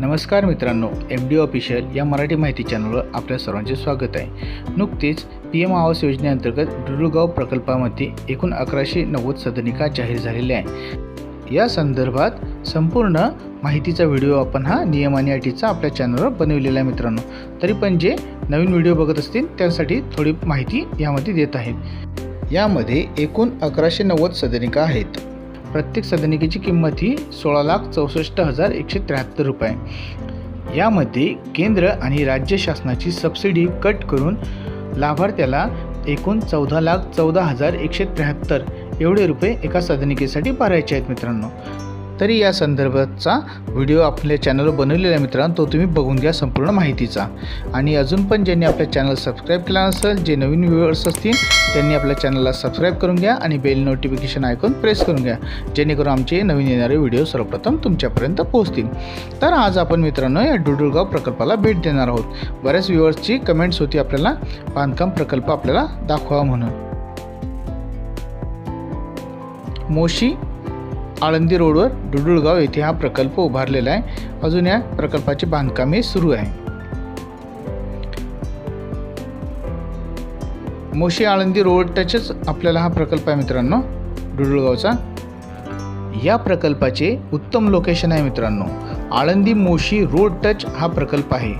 नमस्कार मित्रांनो M D official या मराठी माहिती चॅनलवर आपल्या सर्वांचे स्वागत आहे. नुकतेच पी एम आवास योजनेअंतर्गत डुडुळगाव प्रकल्पामध्ये एकूण अकराशे नव्वद सदनिका जाहीर झालेल्या आहे या संदर्भात संपूर्ण माहितीचा व्हिडिओ आपण हा नियम आणि अटीचा आपल्या चॅनलवर बनवलेला आहे मित्रांनो. तरी पण जे नवीन व्हिडिओ बघत असतील त्यासाठी थोडी माहिती यामध्ये देत आहेत. यामध्ये एकूण अकराशे नव्वद सदनिका आहेत. प्रत्येक सदनिकेची किंमत ही सोळा लाख चौसष्ट हजार एकशे त्र्याहत्तर रुपये यामध्ये केंद्र आणि राज्य शासनाची सबसिडी कट करून लाभार्थ्याला एकूण चौदा लाख चौदा हजार एकशे त्र्याहत्तर एवढे रुपये एका सदनिकेसाठी भरायचे आहेत मित्रांनो. तरी या संदर्भातचा व्हिडिओ आपल्या चॅनलवर बनवलेला आहे मित्रांनो तो तुम्ही बघून घ्या संपूर्ण माहितीचा. आणि अजून पण ज्यांनी आपल्या चॅनल सबस्क्राईब केला नसेल जे नवीन व्ह्युअर्स असतील त्यांनी आपल्या चॅनलला सबस्क्राईब करून घ्या आणि बेल नोटिफिकेशन ऐकून प्रेस करून घ्या जेणेकरून आमचे नवीन येणारे व्हिडिओ सर्वप्रथम तुमच्यापर्यंत पोहोचतील. तर आज आपण मित्रांनो या डुडुळगाव प्रकल्पाला भेट देणार आहोत. बऱ्याच व्ह्युअर्सची कमेंट्स होती आपल्याला बांधकाम प्रकल्प आपल्याला दाखवा म्हणून. मोशी आळंदी रोडवर डुडुळगाव येथे हा प्रकल्प उभारलेला आहे. अजून या प्रकल्पाचे बांधकामे सुरू आहे. मोशी आळंदी रोड टचच आपल्याला हा प्रकल्प आहे मित्रांनो. डुडुळगावचा. या प्रकल्पाचे उत्तम लोकेशन आहे मित्रांनो. आळंदी मोशी रोड टच हा प्रकल्प आहे.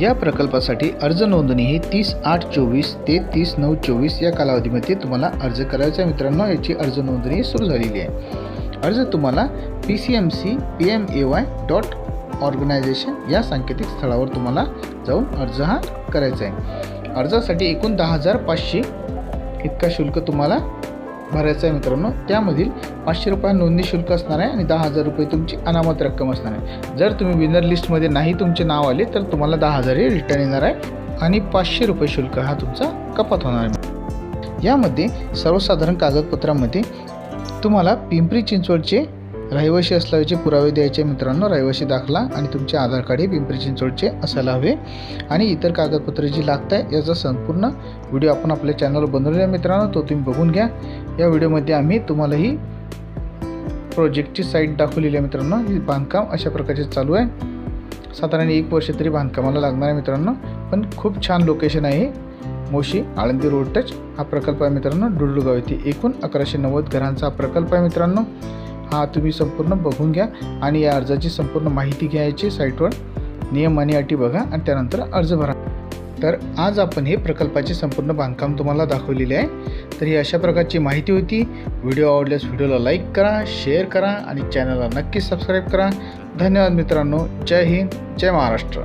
या प्रकल्पासाठी अर्ज नोंदणी ही तीस आठ चोवीस ते तीस नऊ चोवीस या कालावधीमध्ये तुम्हाला अर्ज करायचा आहे मित्रांनो. याची अर्ज नोंदणी सुरू झालेली आहे. अर्ज तुम्हाला P C M C P M A Y dot organisation या सांकेतिक स्थळावर तुम्हाला जाऊन अर्ज हा करायचा आहे. अर्जासाठी एकूण दहा हजार पाचशे इतका शुल्क तुम्हाला भरायचं आहे मित्रांनो. त्यामधील पाचशे रुपये नोंदणी शुल्क असणार आहे आणि दहा हजार रुपये तुमची अनामत रक्कम असणार आहे. जर तुम्ही विनर लिस्टमध्ये नाही तुमचे नाव आले तर तुम्हाला दहा हजार हे रिटर्न येणार आहे आणि पाचशे रुपये शुल्क हा तुमचा कपात होणार आहे. यामध्ये सर्वसाधारण कागदपत्रामध्ये तुम्हाला पिंपरी चिंचवडचे रहिवासी असल्याचे पुरावे द्यायचे मित्रांनो रहिवासी दाखला आणि तुमचे आधार कार्ड हे पिंपरी चिंचवडचे असायला हवे. आणि इतर कागदपत्रे जी लागत आहे याचा संपूर्ण व्हिडिओ आपण आपल्या चॅनलवर बनवलेला आहे मित्रांनो तो तुम्ही बघून घ्या. या व्हिडिओमध्ये आम्ही तुम्हाला ही प्रोजेक्टची साईट दाखवलेली आहे मित्रांनो ही बांधकाम अशा प्रकारचे चालू आहे. साधारण एक वर्ष तरी बांधकामाला लागणार आहे मित्रांनो पण खूप छान लोकेशन आहे मोशी आळंदी रोड टच हा प्रकल्प आहे मित्रांनो डुडलुगाव येथे एकूण अकराशे नव्वद घरांचा हा प्रकल्प आहे मित्रांनो. हा तुम्ही संपूर्ण बघून घ्या आणि या अर्जाची संपूर्ण माहिती घ्यायची साईटवर. नियम आणि अटी बघा आणि त्यानंतर अर्ज भरा. तर आज आपण हे प्रकल्पाचे संपूर्ण बांधकाम तुम्हाला दाखवलेले आहे. तर ही अशा प्रकारची माहिती होती. व्हिडिओ आवडल्यास व्हिडिओला लाईक करा शेअर करा आणि चॅनलला नक्की सबस्क्राईब करा. धन्यवाद मित्रांनो. जय हिंद जय महाराष्ट्र.